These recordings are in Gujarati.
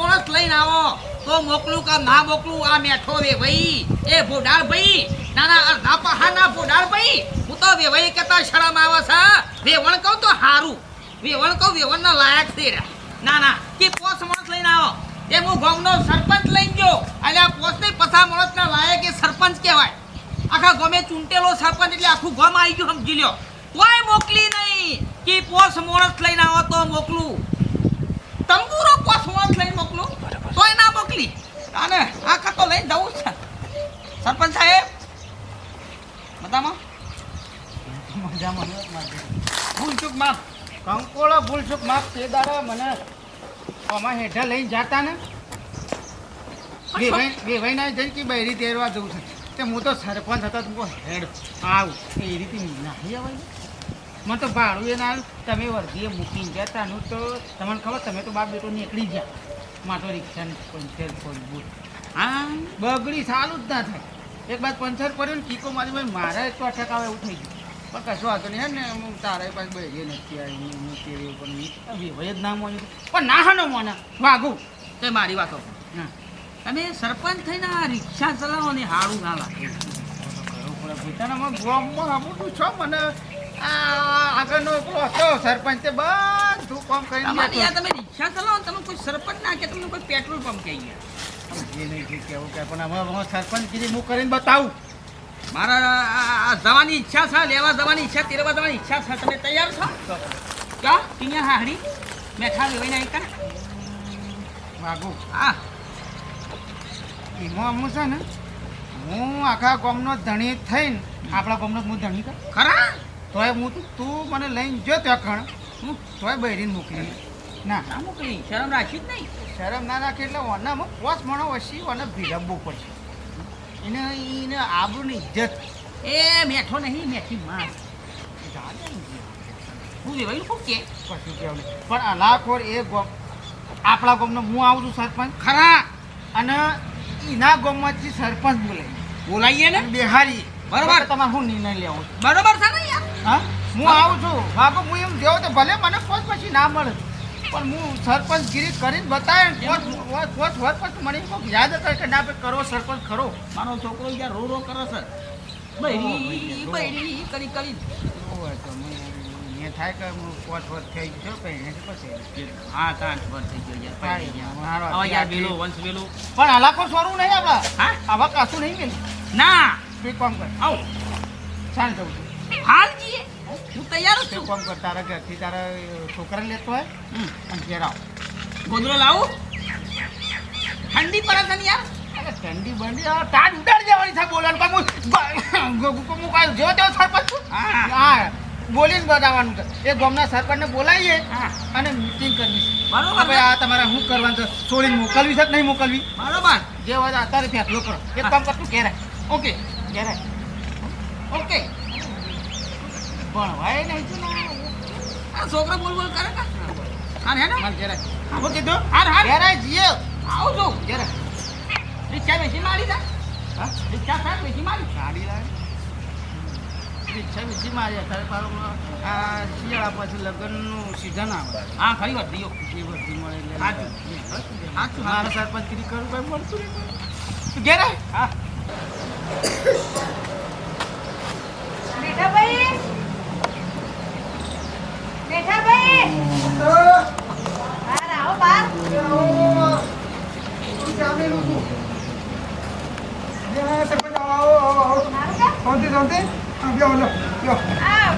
માણસ લઈને આવો. તો મોકલું કા ના મોકલું, આ મેઠો વે ભાઈ એ ભોડાળ ભાઈ, નાના ના અડધા પહાના ભોડાળ ભાઈ, હું તો વેવાઈ કરતા શરમ આવે છે. વેવણ કહું તો હારું. વેવણ કહું વેવણ ના લાયક છે. ના ના, કે પોસ માણસ લઈને આવો. એ હું ગામનો સરપંચ લઈને ગયો. અલ્યા પોસ ને પથા માણસ ના લાયક એ સરપંચ કહેવાય. આખા ગમે ચૂંટેલો સરપંચ એટલે આખું ગામ આવી ગયું, સમજી લ્યો. કોઈ મોકલી નહીં. કે પોસ માણસ લઈને આવો તો મોકલું તંબુરો પોસ માણસ લઈને મોકલું તોય ના અને આખા તો લઈને જવું છે. સરપંચ સાહેબ બતામાં ભૂલ ચૂક માફ. કંકોળો ભૂલ ચૂક માફ તે દાડા મને આમાં હેઠા લઈને જાતા ને. વેવાઈ વેવાઈ ના જઈને કે બૈરી તેરવા જવું છે. તે હું તો સરપંચ હતો તું હેડ આવું. એ રીતે નાહી અવાય મને તો ભાડું એ ના તમે વર્ગીએ મૂકીને ગયા તો તમને ખબર તમે તો બાપ બેટો નીકળી ગયા. માં તો રિક્ષા પંચર પડવું હા બગડી સારું જ ના થાય. એક બાદ પંચર પડ્યું ને કીકો મારી ભાઈ મારે તો અટક આવે એવું થઈ ગયું. પણ કશું વાંધો નહીં હે ને હું તારે પાસે બહેરી નથી આવી હું તેરી પણ નહીં જ ના મોને પણ ના હા ન મોના. વાગું તે મારી વાતો ના. તમે સરપંચ થઈને આ રિક્ષા ચલાવો ને સારું ના લાગે. પોતાનામાં ગામમાં આવું છો મને આ આગળનો પેલો હતો. સરપંચ તે બધું કામ કરીને. તમે રિક્ષા ચલાવો તમે કોઈ સરપંચ ના કે તમને કોઈ પેટ્રોલ પંપ કહી ગયા જે નહીં ઠીક કહેવું કે પણ હવે હું કીધી હું કરીને બતાવું. મારા જવાની ઈચ્છા છે લેવા જવાની ઈચ્છા તેરવા જવાની ઈચ્છા છે. તમે તૈયાર છો? ક્યાં કિન્યા હાહડી મેઠા લેવાઈને આવી કા માગો હા. એમાં અમુક છે ને હું આખા ગામનો ધણી થઈને આપણા ગામનો હું ધણી કર. ખરા? તોય હું તું- મને લઈને જો ત્યાં કણ હું? તોય બૈરીને મોકલી ના ના મોકલી શરમ રાખી જ નહીં. શરમ ના રાખે એટલે ઓનામાં પોસ મણો વસી ઓને ભીડવવું પડશે. એને એને આબરૂની ઇજ્જત. એ મેઠો નહીં મેઠી માં હું લેવાયું શું કે? કશું કહેવું પણ અલાખોર એ ગોમ આપણા ગોમનો હું આવું છું સરપંચ? ખરા. અને એના ગોમમાંથી સરપંચ બોલાય બોલાઈએ ને? બિહારી બરોબર. તમારે શું નિર્ણય લેવો? બરોબર છે ને યાર. હા? હું આવું છું. બાપુ હું એમ જેવો તો ભલે મને પોચ પછી ના મળે. પણ હું સરપંચ ગીરી કરીને બતાવે પોચ પોચ પોચ વર્ષ પછી મને કોઈક યાદ હતા કે ના ભાઈ કરો સરપંચ ખરો. મારો છોકરો યાર રો રો કરો છે. બૈરી બૈરી કરી કરી. થાય કે હું પોચ વર્ષ થઈ ગયો પહેણે પછી હા સાઠ વર્ષ થઈ ગયો યાર હવે યાર વેલો વંશ વેલો. પણ હલાકો સ્વરું નહીં આપણા? હા? આવા કશું નહીં મેં ના. બે કામ કર. આવ. જવું છું. હાલ જીએ હું તૈયાર જ છું. કામ કર તારા ઘરથી તારા છોકરા લેતો હોય. અને ઘેર આવ. ગોદરો લાવું? ઠંડી પડે છે યાર. અરે ઠંડી બંડી આ તાજ ઉડાડી દેવાની છે બોલવાનું કાંઈ હું હું જો તેવો સરપંચ છું? હા. હા બોલીને બતાવવાનું છે. એ ગામના સરપંચને બોલાવીએ અને મીટિંગ કરવી છે બરોબર આ તમારે શું કરવાનું છે? છોડીને મોકલવી છે કે નહીં મોકલવી? બરોબર. જે હોય અત્યારે ફેસલો કરો. એક કામ કરતું તું ઓકે ઘેર ઓકે. ભણવાય નહીં ના. આ છોકરો બોલ બોલ કરે કા? હા હે ને? આય. હું કીધું હાર હાર ઘેર આય જીએ. આવું છું રિક્ષા બેસી મારી દા હા? રિક્ષા સાહેબ બેસી મારી? ગાડી લાવે રિક્ષા બીજી મારી. અત્યારે પાછો આ શિયાળા પછી લગ્નનું સિઝન આવે. હા ખરી વાત દિયો. એ બધી મળે એટલે સાચું. સાચું, મારા સરપંચગીરી કરું ભાઈ મળતું નહીં તું હા. મેઠાભાઈ મેઠાભાઈ બહાર આવો બહાર સારું છે? આ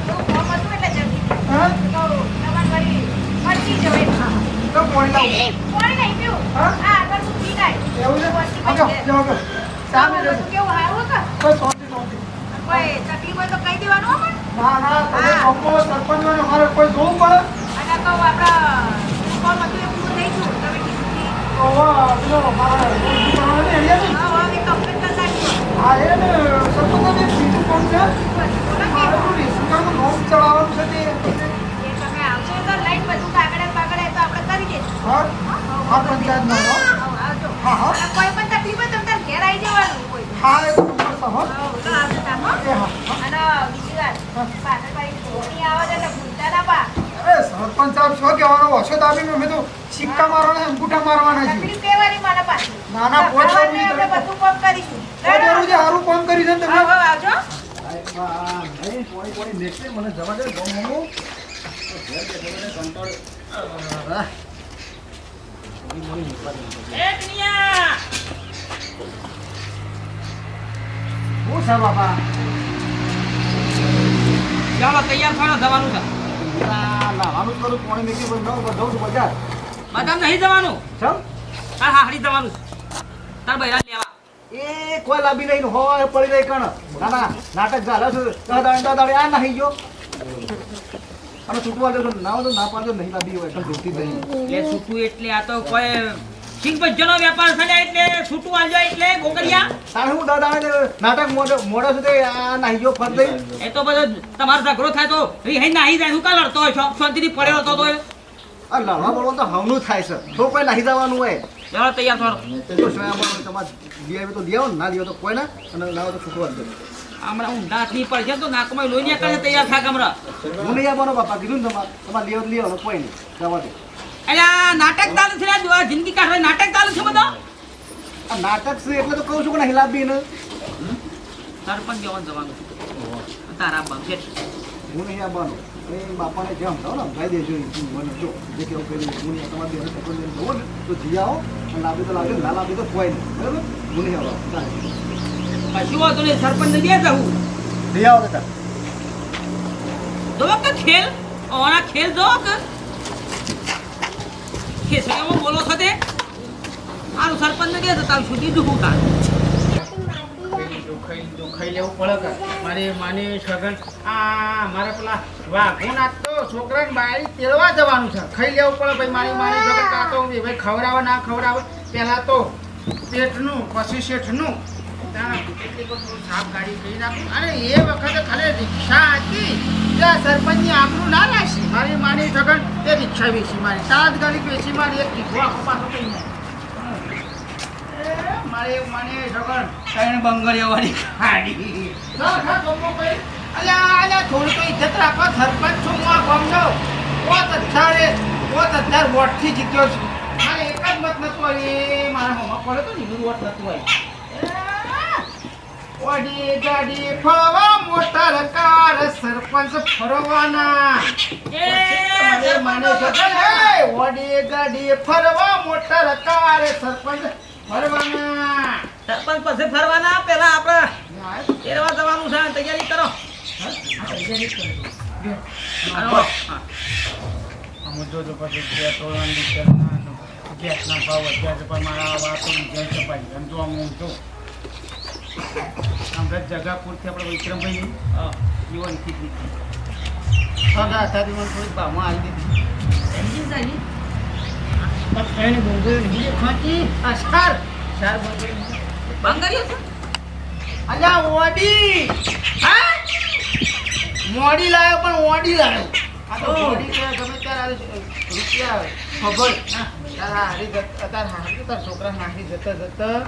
ના હતું એટલે જલ્દી કહું, તમારે વળી મરચી જવાય. પાણી નહીં પીવું. હા? આ આગળ હું પી જાય. વસ્તી પડી જાય. કેવું હારું કે? કોઈ હો મને. અને કહું આપણા કોમ હતું એ થઈ ગયું. તમે હા, હા, એ complaint કરી નાખજો. છે કે, એ તમે આવશો તો લઈને બધું કાગળે બાગળે તો આપણે કરી દઈશું. હા, આવજો. હા, હા. કોઈ પણ તકલીફ હોય તો તમારે ઘેર આવી જવાનું કોઈ. હા, તો હો. અને બીજી વાત, પાછળ આવે છે એટલે ભૂલતા ના પા. સરપંચ સાહેબ શું કહેવાનો ઓછો દાબીને અમે તો સિક્કા મારવાના અંગૂઠા મારવાના છે. ના, ના, પોચ વાળું અમે બધું કામ કરીશું. જરૂર છે સારું કામ કરી છે તમે આવજો. મને જવા દે ગમ કન્યા! હું છે બાપા? ચાલો તૈયાર થાણો જવાનું છે. નાવાનું કરું પોણી મેકી પણ ન જઉં છું બજાર. બદામ નહીં જવાનું? ચમ? હા હા હરી જવાનું તાર બૈરા લેવા. એ કોઈ લાંબી નહીં હોય પડી રહી કણ. ના ના નાટક છે. દા દાડે આ નહીં ગયો. અને છૂટવા દેજો ના તો ના પાડજો નહીં હોય નહીં એટલે છૂટું એટલે આ તો કોઈ સિંગ વેપાર થાય એટલે છૂટું આલજો એટલે ગોગરિયા તારે હું દાદા નાટક મોડો મોડો સુધી આ નાહી જો ફર દઈ એ તો બધો તમારો ઝઘડો થાય તો રીહાઈ નાહી જાય શું કા લડતો હોય? છો શાંતિથી પડેલો હતો તો? આ લડવા બોલવા તો હવનું થાય છે. તો કોઈ નાહી જવાનું હોય. ચાલો તૈયાર થાણો તો સ્વયં તમારે આવે તો લઈ ના દિયો તો કોઈ ના અને ના તો છૂટવા જ દેજો હમણાં ઊંધા હાથની પડશે તો નાકમાં લોહી નીકળે તૈયાર થાય હમણાં. હું નહીં આવવાનો બાપા કીધું ને તમારે. તમારે લેવ આવો કોઈ નહીં. જવા દે. આ નાટક ચાલુ છે આ જિંદગી કાઢવા નાટક ચાલુ છે બધો? આ નાટક છે એટલે તો કહું છું કે નહીં લાંબી ને સરપંચ જવાનું જવાનું તારા બંકે હું નહીં આવવાનો. એ બાપાને જેમ થાવ ને સમજાઈ દેજો તું મને જો જે કેવું કરી હું નહીં તમારે બેને પકડ લઈને જવું ને તો જી આવો અને લાંબી તો ના તો નહીં. બરાબર? હું નહીં આવવાનો. કશું વાંધો નહીં સરપંચ દે જવું લઈ આવો જો ખેલ? ઓના ખેલ જો કે? ખેસડામાં બોલો છો તે? આનું સરપંચ દે તો તારું સુધી દુખું ખાઈ લેવું પડે કે મારી માની સગન આ મારે પેલા વાઘો નાખતો છોકરાને બારી તેલવા જવાનું છે. ખાઈ લેવું પડે ભાઈ, મારી માની સગન કાતો ભાઈ ખવડાવે, ના ખવડાવે. પહેલાં તો પેટનું, પછી શેઠનું થોડું ના તે ના ના ગમો ઇજ્જત રાખો સરપંચ છું હું આ ગમનો પોત હજારે પોત હજાર વોટથી જીત્યો છું મારે એક જ મત નતું એ મારા મમ્મા પડે તો નીકળું વોટ નતું હોય. ઓડી ગાડી ફરવા મોટર કાર સરપંચ ફરવાના. ઓડી ગાડી ફરવા મોટર કાર સરપંચ ફરવાના. સરપંચ પાસે ફરવાના પેલા આપણે ફેરવા જવાનું છે તૈયારી કરો. જોજો પછી પેટ્રોલના ડીઝલના ગેસના ભાવ અત્યારે પણ મારા વાતો છે ભાઈ એમ તો આમ હું તો ગત જગાપુરથી આપણે વિક્રમભાઈ હા. કીધી સગા હતા તે મને થોડીક ભાવમાં આવી દીધી નહીં. ખાંચી આ અલ્યા ઓડી. હા? મોડી લાવ્યો પણ ઓડી લાવ્યો આ તો ઓહ. ગમે ત્યારે રૂપિયા ખબર. તારા હારી તારા હારી તારા છોકરા હારી જતા જતા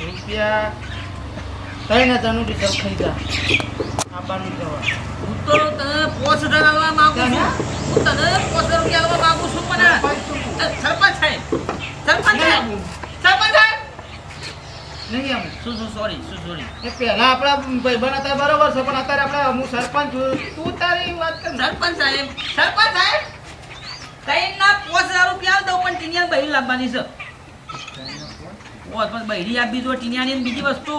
રૂપિયા ત્રણ હજારનું ડીઝલ ખાઈ જા. આવવાનું જવા હું તો તને પોસ હજાર આલવા માંગુ છું. હું તને પોસ હજાર રૂપિયા આવવા માંગુ છું પણ સરપંચ સાહેબ સરપંચ સાહેબ સરપંચ સાહેબ નહીં એમ શું શું સોરી શું સોરી એ પહેલા આપણા ભાઈબંધ હતા બરોબર છે પણ અત્યારે આપણે હું સરપંચ છું. તું તારી વાત કર. સરપંચ સાહેબ સરપંચ સાહેબ તઈના પોસ હજાર રૂપિયા દઉં પણ ટીનિયા બહેરી લાવવાની છે. પોસ પણ બહેરી આપી દો ટીનિયાની બીજી વસ્તુ.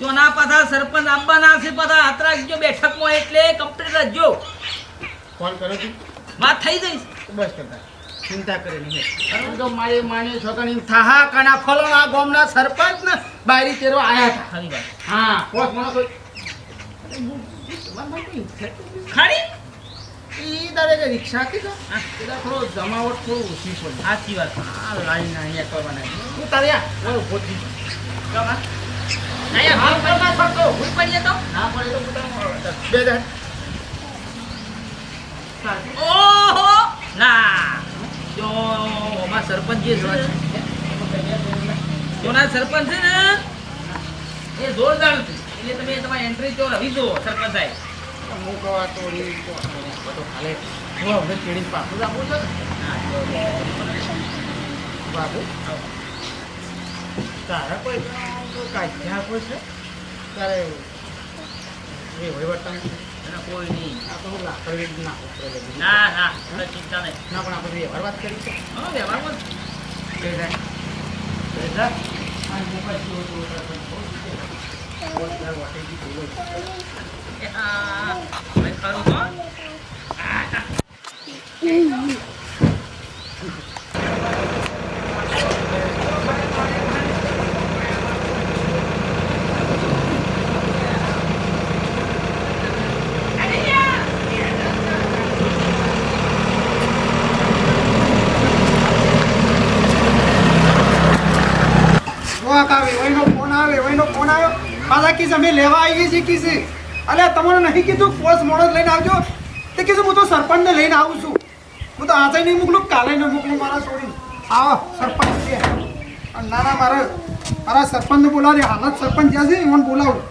જો ના પાછા સરપંચ આપવાના છે પાછા હાથ જો બેઠકમાં એટલે કમ્પ્લીટ રાખજો. ફોન કરો તું. વાત થઈ જઈશ બસ કરતા. ચિંતા કરે નહીં તો મારે માની છોકરી થાહા કણા ફલો આ ગામના સરપંચ ને બારી તેરો આયા હતા. ખરી વાત. હા. પોસ મને કોઈ. ખરી ઈ રિક્ષા કીધો તો એના થોડો જમાવટ થોડું ઓછી પડી. સાચી વાત. આ લાઈન અહીંયા કરવાના તું તારે આ. સરપંચ જે જોના સરપંચ છે ને એ જોરદાર છે. એટલે તમે તમારી એન્ટ્રી તો રવી દો સરપંચ સાહેબ. હું કહું તો બધો ખાલે હું હવે ચીડીને પાછું આપું છું. ને તારા કોઈ કોઈ કાઢ્યા કોઈ છે? તારે એ વહીવટ એને કોઈ નહીં. આ તો લાકડી જ ના ના ચિંતા નહીં. ના પણ આપણે વ્યવહાર વાત કરી છે. હા વ્યવહારમાં જ. જય રાય. જય રાય. આ મોબાઈલ જેવો જેવો તારે બહુ છે. બહુ તારે વાટેથી બોલો છે. એ હા હવે ખરું તો જો આ કા વેવાઈનો ફોન આવે વેવાઈનો ફોન પાછા કીધું, અમે લેવા આવીએ છીએ કીધું. અલે તમારે નહીં કીધું, પોસ મોડો લઈને આવજો. તે કીધું, હું તો સરપંચને લઈને આવું છું. હું તો આજે નહીં મોકલું, કાલે નહીં મોકલું મારા છોડી આવો, સરપંચ છે. ના ના મારે, મારા સરપંચને બોલાવે હાલત સરપંચ જ્યાં છે એમને બોલાવું.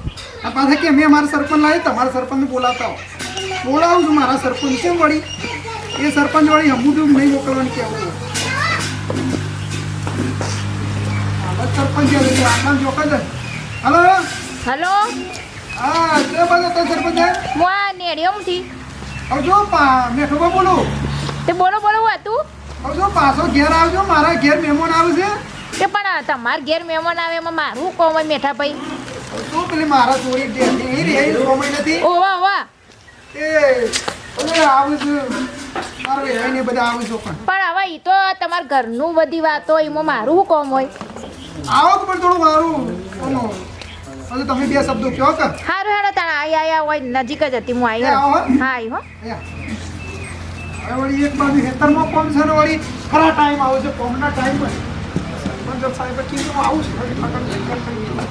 અને પાછા કે મેં મારા સરપંચ લાવી, તમારા સરપંચને બોલાવતા હો બોલાવું છું, મારા સરપંચ કેમ વળી. એ સરપંચ વળી હમું નહીં મોકલવાનું કહેવું હાલત સરપંચ છે એટલે આટલા જોક હલો હલો? હા કે બોલો તો સરપંચ હું આ નેડિયમથી હવે જો પા મેં ખબર બોલું. તે બોલો બોલો હું હતું હવે જો પાછો ઘેર આવજો મારા ઘેર મહેમાન આવશે તે પણ તમારા ઘેર મહેમાન આવે એમાં મારું કોમ મેઠા ભાઈ શું પેલી મારા ચોરી એ રે એ નથી. ઓ વાહ વાહ. એ ઓલે આવું છું. પણ. પણ હવે ઈ તો તમારા ઘરનું બધી વાતો એમાં મારું કોમ હોય? આવો પણ થોડું મારું હવે તમે બે શબ્દો કહો કે? સારું હેડો તાણે આઈ આયા હોય નજીક જ હતી હું આઈ. હા. આઈ હો. હવે વળી એક બાજુ ખેતરમાં કોમ છે ને વળી ખરા ટાઈમ આવો છે કોમના ટાઈમ પર પણ સાહેબ કીધું આવું છે વળી કરી.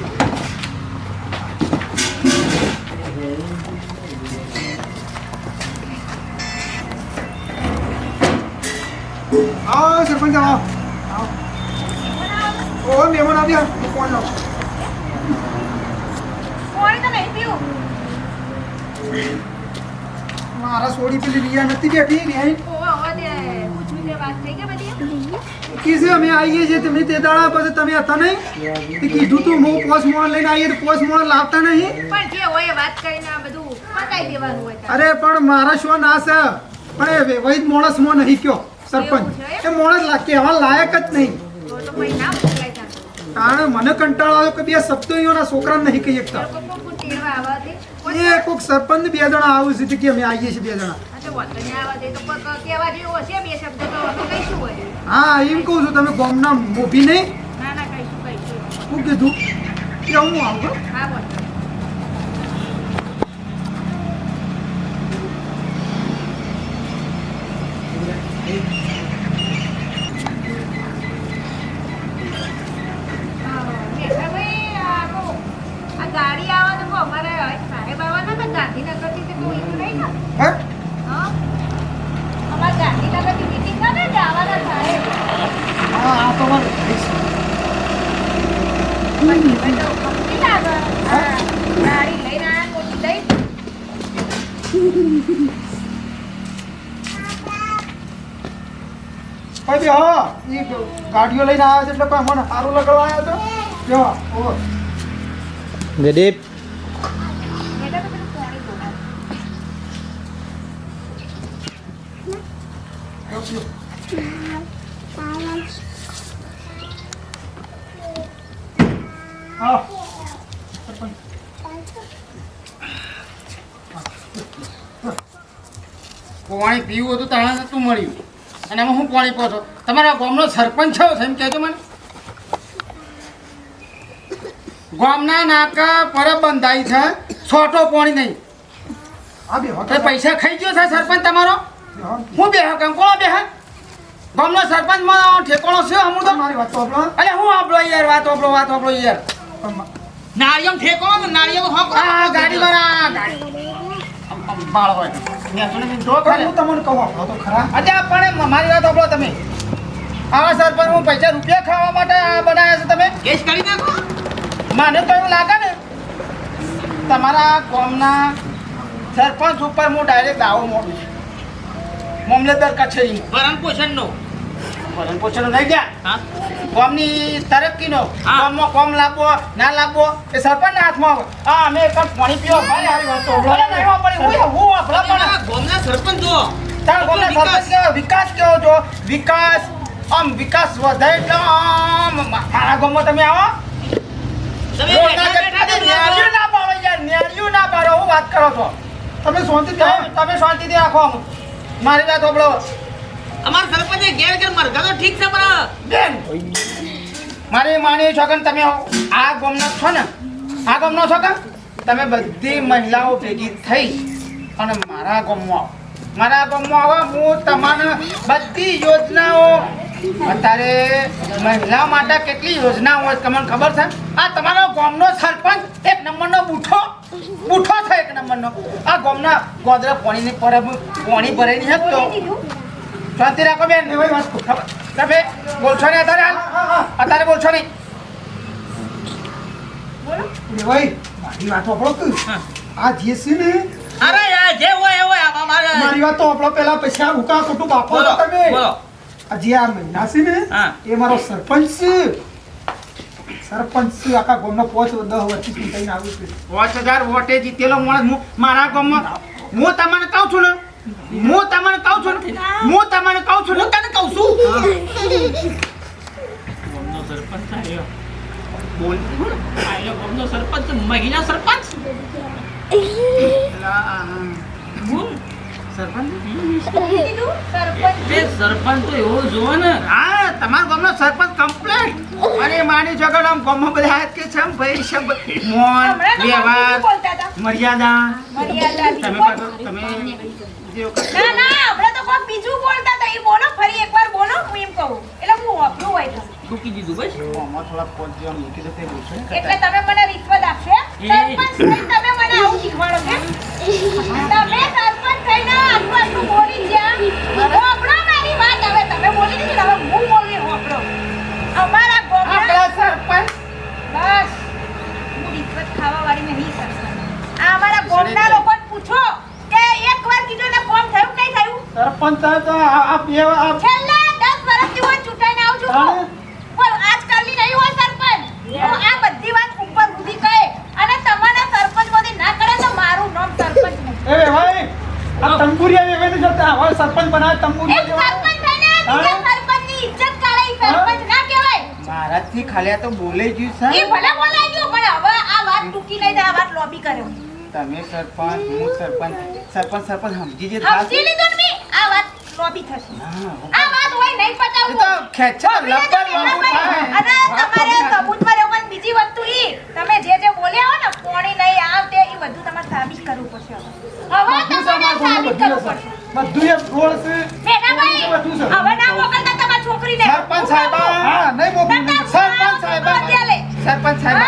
આવો સરપંચ આવો. આવો. ઓ મહેમાન આવ્યા ફોન કોણ લો પાણી તો નહીં પીવું મારા સોડી પેલી રિયા નથી બેઠી રિયા? કીધું અમે આવીએ છીએ તમે તે દાડા પછી તમે હતા નહીં? તે કીધું તું હું પોસ મોણ લઈને આવીએ તો પોસ મોણ લાવતા નહીં? પણ જે હોય વાત કરીને આ બધું પતાઈ દેવાનું હોય અરે પણ મારા શું ના છે? પણ એ વૈદ માણસ મો નહીં કયો સરપંચ. એ માણસ કહેવા લાયક જ નહીં. કારણ મને કંટાળો આવ્યો કે બે શબ્દો છોકરા છોકરાને નહીં કહી શકતા. એ કોઈક સરપંચ બે જણા આવું છે કે અમે આવીએ છીએ બે જણા. હા એમ કહું છું તમે ગોમના મોભી નહીં. શું કીધું કે હું આવું હો. હા બોલ મેઠાભાઈ, આ તો- આ ગાડી આવે તો કહો, અમારે સાહેબ આવવાના હતા ગાંધીનગરથી તે કોઈ ઈચ્છું નહીં ને? હે હા? અમારે ગાંધીનગરથી meeting કરે ને આવવાના સાહેબ. હા આ તો મારે પછી ભાઈ તો કંપની લાગે. આ ગાડી લઈને આયા મોટી લઈ. બે હા એ ગાડીઓ લઈને આવ્યા છે એટલે પણ મને સારું લગાડવા આવ્યા જો હા. પાણી પીવું હતું તારા તું મળ્યું અને એમાં હું પાણી પહોંચો તમારા ગામનો સરપંચ છો એમ કહેજો મને. ગામના નાકા પર બંધાઈ છે છોટો પાણી નહીં. તે પૈસા ખાઈ ગયો છે સરપંચ તમારો? હું બે કેમ? કોણ બે ગામનો સરપંચ મારો ઠેકોણો છે હું તો? મારી વાત તો અરે હું આપણો યાર વાત આપણો વાત આપણો યાર. નાળિયો ઠેકો નાળિયો હા આ ગાડી વાળા. ગાડી. બાળ હોય. હું તમને કહું તો ખરા. અરે પણ મારી વાત આપણો તમે. આવા સરપંચ હું પૈસા રૂપિયા ખાવા માટે આ બનાવ્યા છે તમે? કેસ કરી નાખો. મને તો એવું લાગે ને. તમારા ગામના સરપંચ ઉપર હું ડાયરેક્ટ દાવો મોડું છું મામલેદાર કચેરી. ભરણ પોષણનો. ભરણ પોષણ નહીં ગયા? હા. કોમની તરક્કીનો. કોમમાં કોમ લાગવો ના લાગવો એ સરપંચના હાથમાં. હા અમે એક પાણી પીવો ભાઈ હારી વાત તો. નહીં વાપરી, હું તારા વિકાસ. કેવો છો. વિકાસ આમ વિકાસ વધે એટલે આમ મારા ગામમાં તમે આવો. તમે ના પાડો યાર ન્યારીઓ ના પાડો હું વાત કરો છો. તમે શાંતિ તમે તમે શાંતિથી રાખો આમ. મારી વાત સાંભળો. અમારા સરપંચે ઘેર ઘેર મરઘા તો ઠીક છે પણ બેન મારી માની છો કે તમે આ ગામના છો ને? આ ગામનો છો કે? તમે બધી મહિલાઓ ભેગી થઈ અને મારા ગામમાં આવો. મારા ગામમાં આવો હું તમને બધી યોજનાઓ અત્યારે મહિલા માટે કેટલી યોજનાઓ હોય તમને ખબર છે? આ તમારો ગામનો સરપંચ એક નંબરનો બૂઠો. બૂઠો છે એક નંબરનો. આ ગામના ગોદરા પાણીની પર પાણી ભરેલી નહીં તો. શાંતિ રાખો બેન. તમે બોલશો નહીં અત્યારે. અત્યારે બોલશો નહીં. મારી વાત સાંભળો આ જે છે ને અરે જે હોય એ હોય. આમાં મારે. મારી વાત તો સાંભળો પહેલા પૈસા ઉકા ખોટું બાપો છો તમે. બોલો. આ આ મહિના છે ને એ મારો સરપંચ છે. સરપંચ છે આખા ગામનો પોચ દસ વર્ષથી ચૂંટાઈને આવ્યું છે. પાંચ હજાર વોટે જીતેલો માણસ હું મારા ગામમાં હું તમને કહું છું ને હું તમને કહું છું ને હું તમને કહું છું ને. હું તને કહું છું. ગામનો સરપંચ આવ્યો બોલ. આવ્યો ગામનો સરપંચ મહિલા સરપંચ. બોલ સરપંચ? કીધું સરપંચ એ સરપંચ તો એવો જોવો ને. હા તમારા ગામનો સરપંચ કમ્પ્લેટ અને માની જગડ આમ ગામમાં બધા હાથ કે છે આમ ભાઈ છે મોન વ્યવહાર કોણ બોલતા હતા. મર્યાદા. મર્યાદા તમે પાછો તમે ના ના હમણાં તો કોઈ બીજું બોલતા હતા. એ બોલો ફરી એકવાર બોલો હું એમ કહું. એટલે હું હોય મૂકી દીધું બસ. થોડા પોચ જેવા મૂકી દો તે બોલશો ને એટલે તમે મને રિશ્વત આપશો. સરપંચ થઈને તમે મને આવું શીખવાડો છો તમે સરપંચ થઈને આટલું આટલું બોલી ગયા? હોભળો મારી વાત હવે તમે બોલી દીધી હવે હું બોલવી હોભળો અમારા ગામના આપણા સરપંચ? બસ. હું રિશ્વત ખાવાવાળી નહીં સરપંચ આ અમારા ગામના લોકોને પૂછો કે એકવાર કીધું ને કોમ થયું કે નહીં થયું? સરપંચ સાહેબ તો આ બે આ છેલ્લા દસ વર્ષથી હું ચૂંટાઈને આવું છું હા. હું. પણ આજકાલની નહીં હોય સરપંચ હું આ બધી વાત ઉપર સુધી કહે અને તમારા સરપંચમાંથી ના કરે તો મારું નામ એ ભાઈ આ તંબુરિયા વેવે ને જતા હવે સરપંચ બનાવે તંબુરિયા જેવા સરપંચ. ઇજ્જત કાઢે સરપંચ ના કહેવાય મારાથી ખાલી આ તો બોલે જ છે એ ભલે બોલાઈ ગયો પણ હવે આ વાત ટૂંકી નહીં આ વાત લોબી કર્યો તમે સરપંચ હું સરપંચ સરપંચ સરપંચ સમજી જે થાશ. સમજી લીધું ને આ વાત લોબી થશે આ વાત હોય નહીં એ તો ખેંચા સમજી લેજો લબર વાંગુ મેઘાભાઈ. થાય. અને તમારે સબૂતમાં રહેવું બીજી વસ્તુ ઈ તમે જે જે બોલ્યા હો ને કોણી નહીં આવ તે ઈ બધું તમારે સાબિત કરવું પડશે. હવે બધું તમારે સમાજ સાબિત બધું કરવું છે. પડશે બધું એ ગોળ છે. મેઘાભાઈ, હવે ના મોકલતા તમારી છોકરીને. સરપંચ સાહેબ હા નહીં મોકલું. સરપંચ સાહેબ. સરપંચ સાહેબ.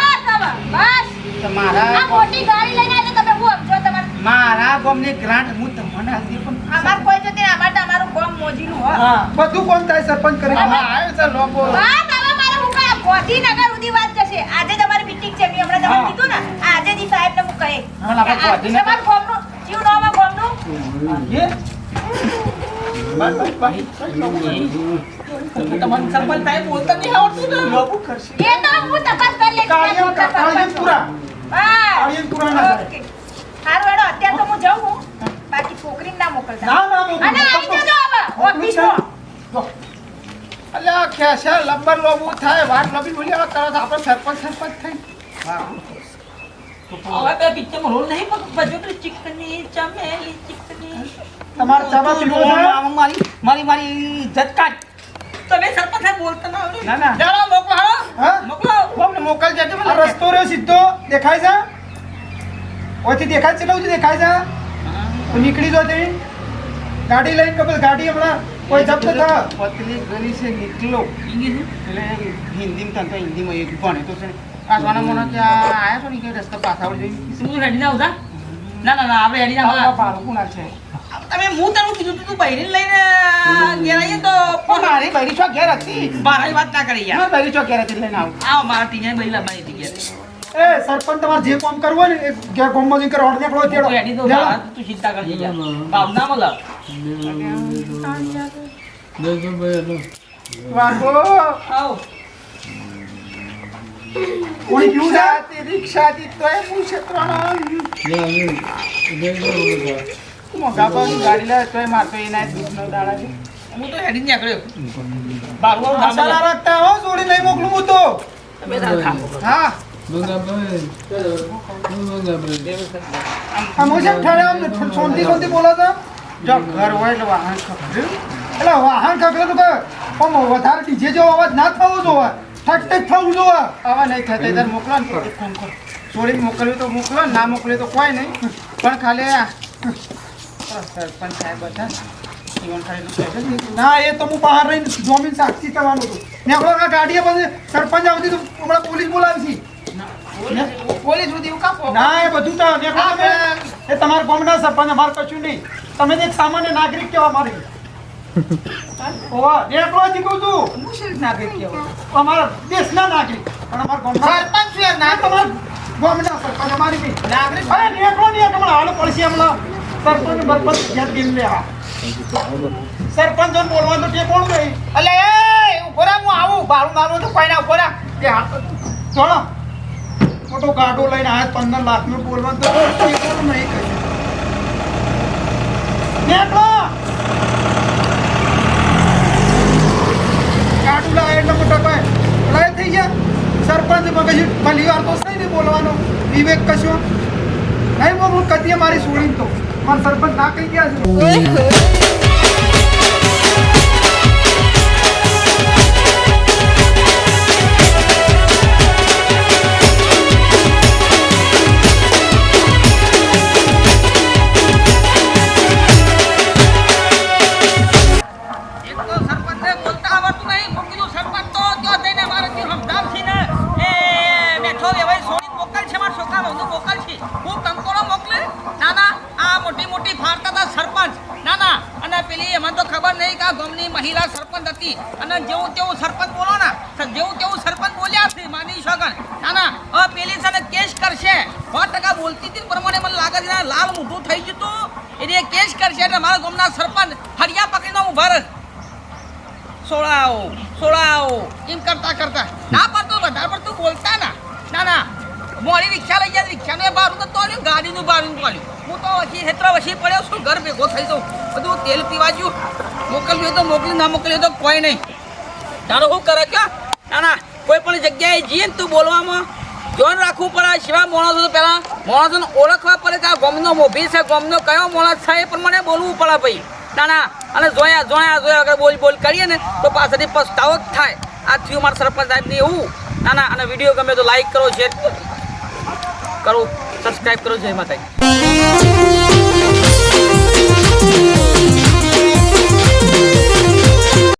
બસ તમારા આ મોટી ગાડી લઈને આવે તમે હું સમજો તમારા? મારા ગામની ગ્રાન્ટ હું તમને આપી પણ અમાર કોઈ જતી અમારે તમારું ગોમ મોજીનું હો. હા બધું કોણ થાય સરપંચ કરે? હા આવે છે લોકો. હા તમે મારે હું કહે, ગાંધીનગર સુધી વાત જશે. આજે તમારી મીટિંગ છે, મેં હમણાં તમને કીધું ને, આજે સાહેબ સાહેબને હું કહે. કે તમારું ગામનું, કયું નામ ગામનું? હું તપાસ કરી ના ઓકે. અત્યારે તો હું જાઉં. બાકી છોકરીને ના મોકલતા. ના ના. અને આવી જજો હવે, ઓફિસમાં. અલ્યા ખેસા લંબર લોબુ થાય વાત લબી બોલી કરો તો આપણે સરપંચ સરપંચ થઈ હવે બે પિક્ચરમાં રોલ નહીં ભજ્યો પેલી ચિકની ચમેલી ચીકણી તમારે ચાબા પીવો મારી મારી મારી ઇજ્જત કાઢ તમે સરપંચ સાહેબ બોલતા ના ના ના. ચાલો મોકલો હા? હા? મોકલો. કોમને મોકલજે તો આ રસ્તો રહ્યો સીધો. દેખાય છે? ઓયથી દેખાય છે કેટલું દેખાય છે? નીકળી જો તે ગાડી લઈને ગાડી હમણાં કોઈ જપ્ત થા પતલી ગલી છે નીકળો એટલે હિન્દીમાં તને તો હિન્દીમાં એક ભણે તો છે. આ સોના મોના કે આ આયા છો ને કે રસ્તા પાછા વળી જઈ શું હેડી ના આવતા? ના ના ના આપણે હેડી ના પાડો કોના છે? તમે હું તને કીધું તું તું બૈરીને લઈને ઘેર આવીએ તો મારી બૈરી છો ઘેર હતી મારી વાત ના કરી યાર બૈરી છો ઘેર હતી લઈને આવું આવો મારા ટીને બૈરી લાવવાની હતી ઘેર એ સરપંચ તમારે જે કામ કરવું હોય ને એ ઘેર ગામમાં જઈને કરો નીકળો પડો તેડો. એની તો. તું ચિંતા કરજે યાર. બાપ ના મળે. વાગો. આવ. કોણી પીવું છે રિક્ષા તોય હું ક્ષેત્રનો મોંઘા પર ગાડી લાવે તોય મારતો એના દૂધનો દાડા છે. હું તો હેડી નીકળ્યો. ના ના મળે. રાખતા હો જોડી નહીં મોકલું હું તો. તમે હા. ને વધારે ડીજે જેવો અવાજ ના થવો જોવે. ઠક થવું જોવા. આવા નહીં થતા મોકલો ને ફોન કરો. છોડીને મોકલ્યું તો મોકલો ના મોકલ્યું તો કોઈ નહીં. પણ ખાલી આ સરપંચ સાહેબ હતા. ના એ તો હું બહાર રહીને જમીન સાક્ષી કરવાનું હતું ને આપણો આ ગાડીએ પછી સરપંચ આવતી તો હમણાં પોલીસ બોલાવી પોલીસ સુધી ના એ બધું તો નેકળો તમે એ તમારા ગામના સરપંચ અમારે કશું નહીં. તમે એક સામાન્ય નાગરિક કહેવા મારી ઓવા નેકળો જ કહું છું. હું શી રીતના આગળ કહેવાય? અમારા દેશના નાગરિક. પણ અમારા ગામના સરપંચ છું ના તમારા ગામના સરપંચ અમારી નાગરિક નેકળો નહીં હમણાં હાલ પડશે હમણાં. સરપંચ બરપંચ ઘેર દિલ લે હા. સરપંચ જોને બોલવાનું તો ટેકોણ નહીં? અલે, એ ઊભો હું આવું. બારું મારું તો કોઈ ના. કે હા જોડો મોટો ગાડો લઈને આયા પંદર લાખનું બોલવાનું તો ટેકોણ નહીં કહ્યું નેકળો. એટલે મોટા ભાઈ. થઈ ગયા. સરપંચ મગજ ભલી વાર તો નહીં બોલવાનો. વિવેક કશો. નહીં બોલું કદીએ મારી સોળી તો. મારા સરપંચ ના કહી ગયા છે. સોળાઓ એમ કરતા કરતા. ના પડતો વધારે પડતું બોલતા ના. ના ના. મોડી રિક્ષા લઈ ગયા રિક્ષાનું બારું તો તોલ્યું ગાડીનું બારું તોલ્યું હું તો વસી હેત્ર વસી પડ્યો છું ઘર ભેગો થઈ જાઉં. બધું તેલ પીવા જ્યું. મોકલ્યું તો મોકલી ના મોકલ્યું તો કોઈ નહીં. તારો શું કરે કે ના ના. કોઈ પણ જગ્યાએ જઈએ ને તું બોલવામાં. ધ્યાન રાખવું પડે. સિવાય માણસો તો પહેલાં માણસોને ઓળખવા પડે કે આ ગમનો મોભી છે ગમનો કયો માણસ છે એ પ્રમાણે બોલવું પડે ભાઈ. ના ના. અને જોયા જોયા જોયા વગર બોલ બોલ કરીએ ને તો પાછળથી પસ્તાવો જ થાય. આ થયું મારા સરપંચ સાહેબને એવું. ના ના, અને વીડિયો ગમે તો લાઈક કરો શેર કરો. સબસ્ક્રાઈબ કરો. જય માતાજી.